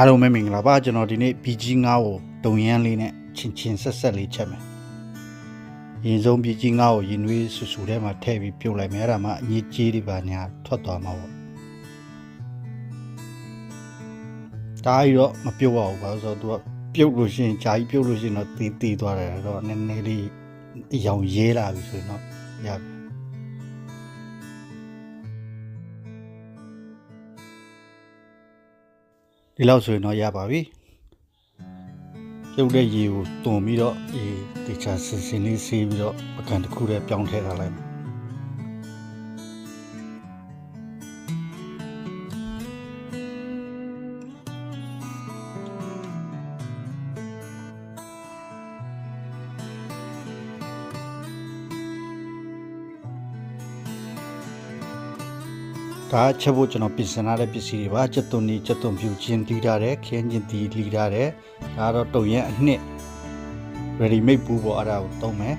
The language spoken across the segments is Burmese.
အားလုံးပဲမင်္ဂလာပါကျွန်တော်ဒီနေ့ BG 9 ကိုတုံရမ်းလေးနဲ့ချင်းချင်းဆက်ဆက်လေးချက်မယ်ရင်ဆုံး BG 9 ကိုရင်နွေးဆူဆူထဲမှာထည့်ပြီးပြုတ်လိုက်မယ်အဲ့ဒါမှအညစ်ကြေးတွေပါညာထွက်သွားမှာပေါ့ဒါကြီးတော့မပြုတ်ပါဘူးဘာလို့ဆိုတော့ तू ကပြုတ်လို့ရှိရင်ဂျာကြီးပြုတ်လို့ရှိရင်တော့တီးတီးသွားတယ်အဲ့တော့နည်းနည်းလေးအယောင်ရေးလာပြီဆိုရင်တော့ရပြီ ဒီလောက်ဆိုရင်တော့ရပါပြီပြုတ်တဲ့ရေကိုတုံပြီးတော့အေးတခြားစင်စင်လေးဆေးပြီးတော့ပကံတစ်ခုတည်းပြောင်းထည့်ထားလိုက် ဒါကချက်ဖို့ကျွန်တော်ပြင်ဆင်ထားတဲ့ပစ္စည်းတွေပါချက်သွန်နေချက်သွန်ပြူချင်းတီးထားတယ်ခင်းချင်းတီးလီထားတယ်ဒါကတော့တုံရက်အနှစ် ready made ပူပေါ့အဲ့ဒါကိုတုံးမယ်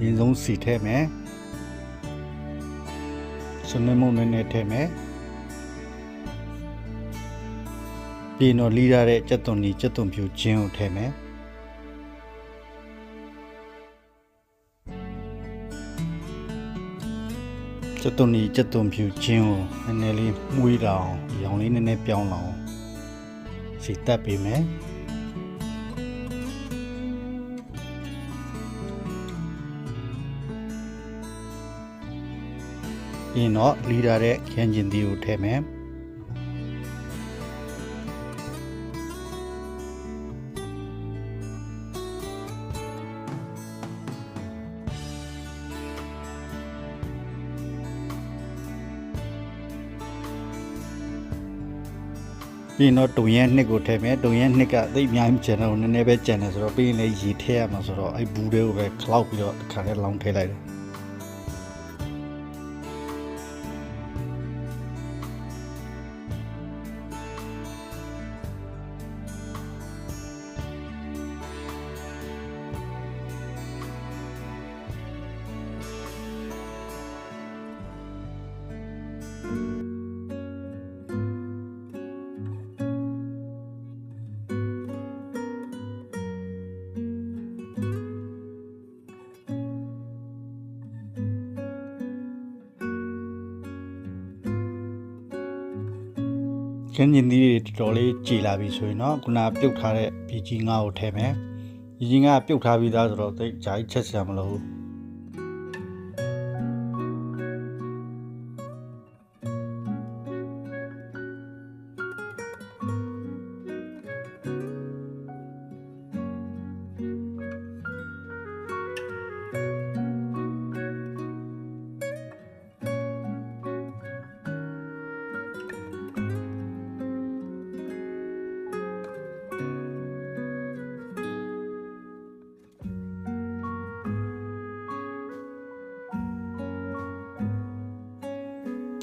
ရင်းဆုံးစီထည့်မယ်စွန်းနေမုံနဲ့နဲ့ထည့်မယ်ပြီးတော့လီထားတဲ့ချက်သွန်နေချက်သွန်ပြူချင်းကိုထည့်မယ် ကျက်သွန်နီကျက်သွန်ဖြူချင်းကိုနည်းနည်းလေးမှုေးလောင်ရောင်လေးနည်းနည်းပြောင်းလောင်စီတက်ပေးမယ်ပြီးရင်တော့လီတာတဲ့ခန်းကျင်သီးကိုထည့်မယ် ပြီးရင်တော့တုံရဲနှစ်ကိုထည့်မယ်တုံရဲနှစ်ကအသိအများကြီးကျန်တော့နည်းနည်းပဲကျန်တယ်ဆိုတော့ပြီးရင်လည်းရေထည့်ရမှာဆိုတော့အဲ့ဘူးတွေကိုပဲခလောက်ပြီးတော့တစ်ခါတည်းလောင်းထည့်လိုက်တယ် ခင်းကျင်သီးတွေတော်တော်လေးကြည်လာပြီဆိုရင်တော့ခုနပြုတ်ထားတဲ့ပြည်ကြီးငါးကိုထည့်မယ်ပြည်ကြီးငါးပြုတ်ထားပြီးသားဆိုတော့တိတ်ဂျာကြီးချက်စရာမလိုဘူး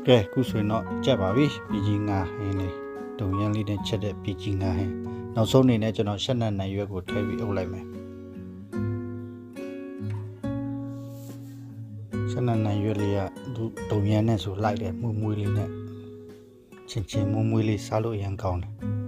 ကဲခုဆိုရင်တော့ကြက်ပါပြီပြည်ကြီးငါးဟင်းလေးတုံရမ်းလေးနဲ့ချက်တဲ့ပြည်ကြီးငါးဟင်းနောက်ဆုံးအနေနဲ့ကျွန်တော်ရှက်နတ်နိုင်ရွက်ကိုထည့်ပြီးအုပ်လိုက်မယ်ရှက်နတ်နိုင်ရွက်လေးကသူတုံရမ်းနဲ့ဆိုလိုက်တယ်မှုမွေးလေးနဲ့ချင်းချင်းမွေးမွေးလေးစားလို့အရင်ကောင်းတယ်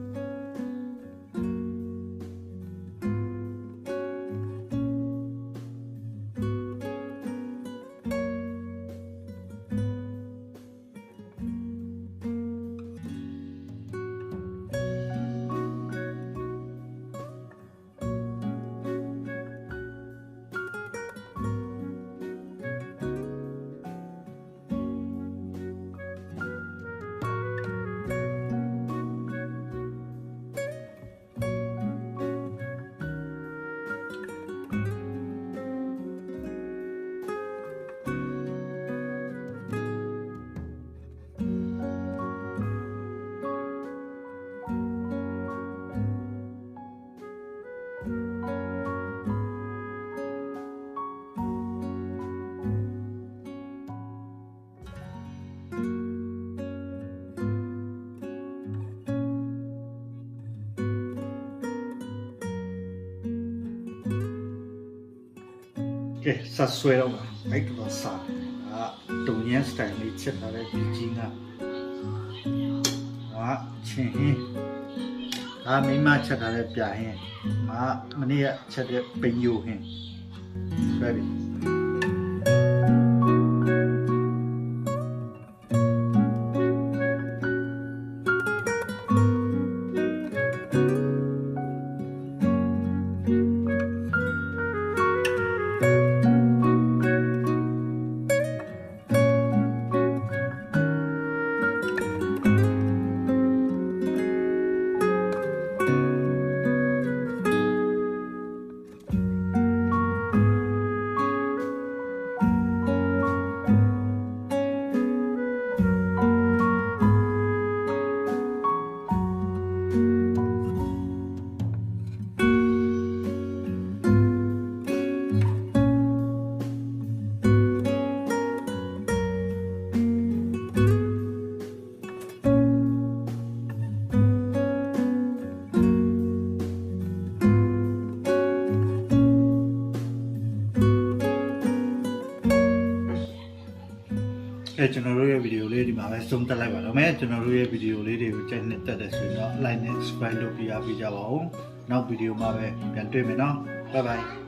ကဲဆက်ဆွဲတော့မှာမိုက်တော့စားအာတုံညန်စတိုင်လေးချက်ထားတဲ့ဒီကြီးကအာကချင်းဟင်းဒါမိမချက်ထားတဲ့ပြဟင်းမမနေ့ကချက်တဲ့ပိန်ယိုဟင်းဆွဲပြီ အဲကျွန်တော်တို့ရဲ့ဗီဒီယိုလေးဒီမှာပဲဆုံးသက်လိုက်ပါတော့မယ်ကျွန်တော်တို့ရဲ့ဗီဒီယိုလေးတွေကိုကြိုက်နှစ်သက်တဲ့ဆိုရင်တော့ like နဲ့ subscribe လုပ်ပြရပေးကြပါဦးနောက်ဗီဒီယိုမှာပဲပြန်တွေ့မယ်နော် bye bye